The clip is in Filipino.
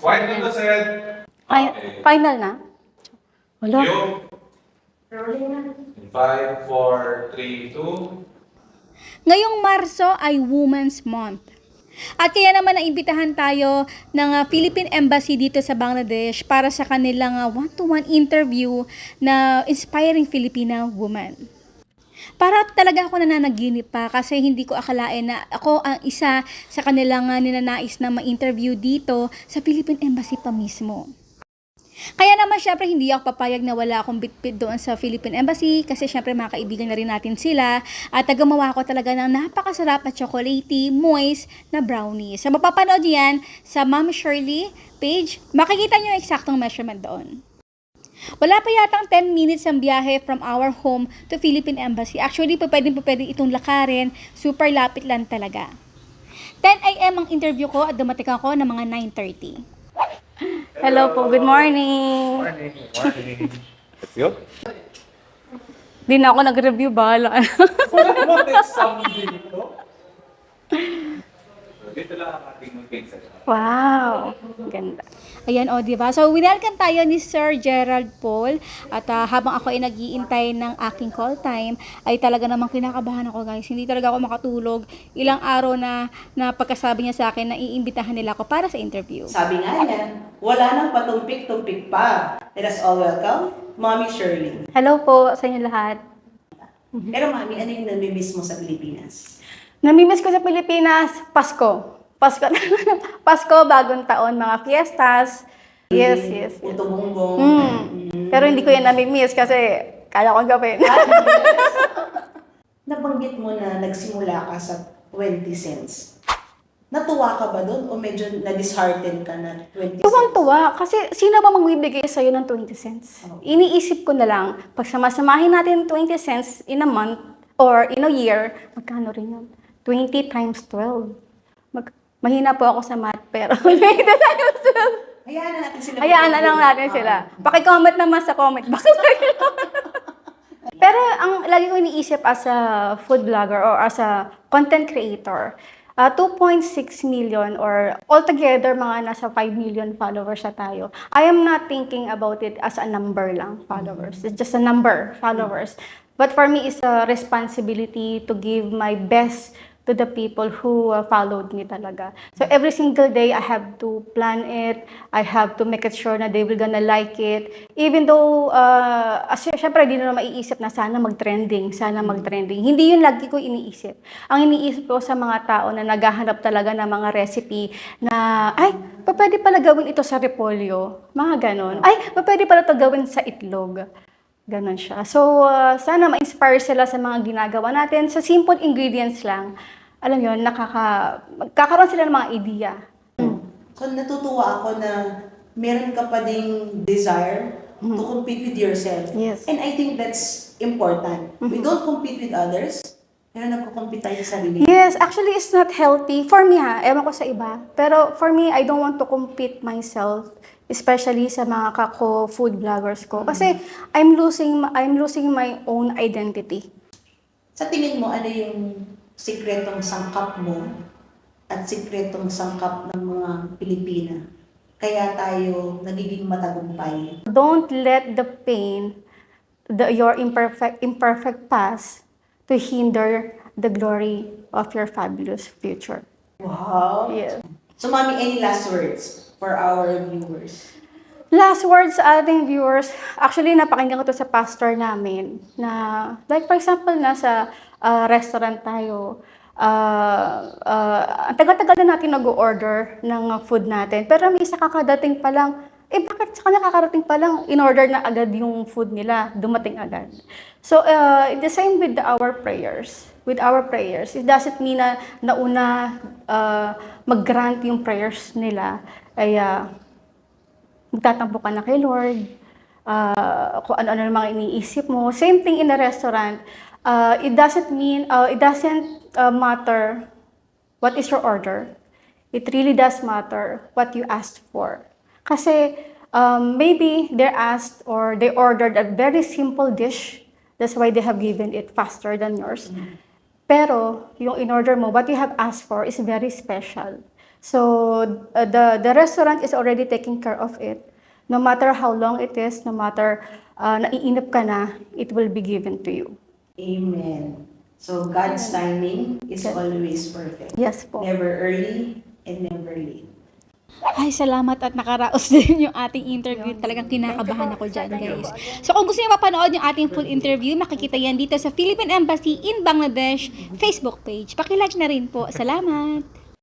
White on the set. Fi- Okay. final na? Wala. You. In five, four, three, two. Ngayong Marso ay Women's Month. At kaya naman naimbitahan tayo ng ah, Philippine Embassy dito sa Bangladesh para sa kanilang ah, one-to-one interview na inspiring Filipina woman. Para talaga ako nananaginip pa kasi hindi ko akalain na ako ang isa sa kanilang ah, ninanais na ma-interview dito sa Philippine Embassy pa mismo. Kaya naman syempre hindi ako papayag na wala akong bitbit doon sa Philippine Embassy kasi syempre mga kaibigan na rin natin sila at gumawa ako talaga ng napakasarap at chocolatey, moist na brownies. So mapapanood niyo yan sa Ma'am Shirley page. Makikita niyo yung eksaktong measurement doon. Wala pa yatang 10 minutes ang biyahe from our home to Philippine Embassy. Actually, pa pwedeng pa pwedeng itong lakarin. Super lapit lang talaga. 10 a.m. ang interview ko at dumating ako ng mga 9.30. Hello po, good morning. Morning. Morning. You? Di na ako nag-review, bahala. What next Sunday dito? Dito lang ang ating mag-pizza. wow, ganda. Ayan, o, di ba? So, winelcome tayo ni Sir Gerald Paul. At ah, habang ako ay nagiintay ng aking call time, ay talaga namang kinakabahan ako, guys. Hindi talaga ako makatulog. Ilang araw na, na pagkasabi niya sa akin na iimbitahan nila ako para sa interview. Sabi nga niya, wala nang patumpik-tumpik pa. Let us all welcome, Mommy Shirley. Hello po sa inyo lahat. Pero Mommy, ano yung namimiss mo sa Pilipinas? Namimiss ko sa Pilipinas, Pasko. Pasko, Pasko, bagong taon, mga fiestas. Yes, yes. yes. Puto bongbong. Mm. Pero hindi ko yan namimiss kasi kaya kong gawin. Nabanggit mo na nagsimula ka sa 20 cents. Natuwa ka ba doon o medyo na-dishearten ka na 20 cents? Tuwang-tuwa kasi sino ba magbibigay sa'yo ng 20 cents? Iniisip ko na lang, pag samasamahin natin 20 cents in a month or in a year, magkano rin yun? 20 times 12. Mag mahina po ako sa math, pero 20 times 12. Hayaan na natin sila. Hayaan na lang natin sila. Paki-comment naman sa comment box. Pero ang lagi ko iniisip as a food blogger or as a content creator, uh, 2.6 million or altogether mga nasa 5 million followers na tayo. I am not thinking about it as a number lang, followers. It's just a number, followers. But for me, it's a responsibility to give my best to the people who uh, followed me talaga. So every single day, I have to plan it. I have to make it sure na they will gonna like it. Even though, uh, as, syempre, di na maiisip na sana mag-trending, sana mag-trending. Hindi yun lagi ko iniisip. Ang iniisip ko sa mga tao na naghahanap talaga ng mga recipe na, ay, pwede pala gawin ito sa repolyo. Mga ganon. Ay, pwede pala ito gawin sa itlog. Ganon siya. So, uh, sana ma-inspire sila sa mga ginagawa natin. Sa simple ingredients lang, alam yon nakaka, magkakaroon sila ng mga idea. So natutuwa ako na meron ka pa ding desire to compete with yourself. Yes. And I think that's important. We don't compete with others, pero nagko-compete tayo sa sarili. Yes, actually, it's not healthy. For me ha, ewan ko sa iba. Pero for me, I don't want to compete myself especially sa mga kako food vloggers ko kasi I'm losing I'm losing my own identity. Sa tingin mo, ano yung sikretong sangkap mo at sikretong sangkap ng mga Pilipina? Kaya tayo nagiging matagumpay. Don't let the pain, the, your imperfect, imperfect past to hinder the glory of your fabulous future. Wow! Yes. So, Mami, any last words for our viewers? Last words sa ating viewers, actually napakinggan ko to sa pastor namin na, like for example, nasa uh, restaurant tayo, uh, uh, tagal-tagal na natin nag-order ng food natin, pero may isa kakadating pa lang, eh bakit sa kanya kakarating pa lang, in-order na agad yung food nila, dumating agad. So, uh, the same with our prayers. With our prayers, it doesn't mean na nauna uh, mag-grant yung prayers nila, ay uh, magtatampo ka na kay Lord, uh, kung ano-ano mga iniisip mo. Same thing in a restaurant. Uh, it doesn't mean, uh, it doesn't uh, matter what is your order. It really does matter what you asked for. Kasi um, maybe they asked or they ordered a very simple dish. That's why they have given it faster than yours. Pero yung in-order mo, what you have asked for is very special. So uh, the the restaurant is already taking care of it. No matter how long it is, no matter uh, naiinip ka na, it will be given to you. Amen. So God's timing is always perfect. Yes po. Never early and never late. Ay, salamat at nakaraos din yung ating interview. Talagang kinakabahan ako dyan, guys. So, kung gusto niyo mapanood yung ating full interview, makikita yan dito sa Philippine Embassy in Bangladesh Facebook page. Pakilike na rin po. Salamat!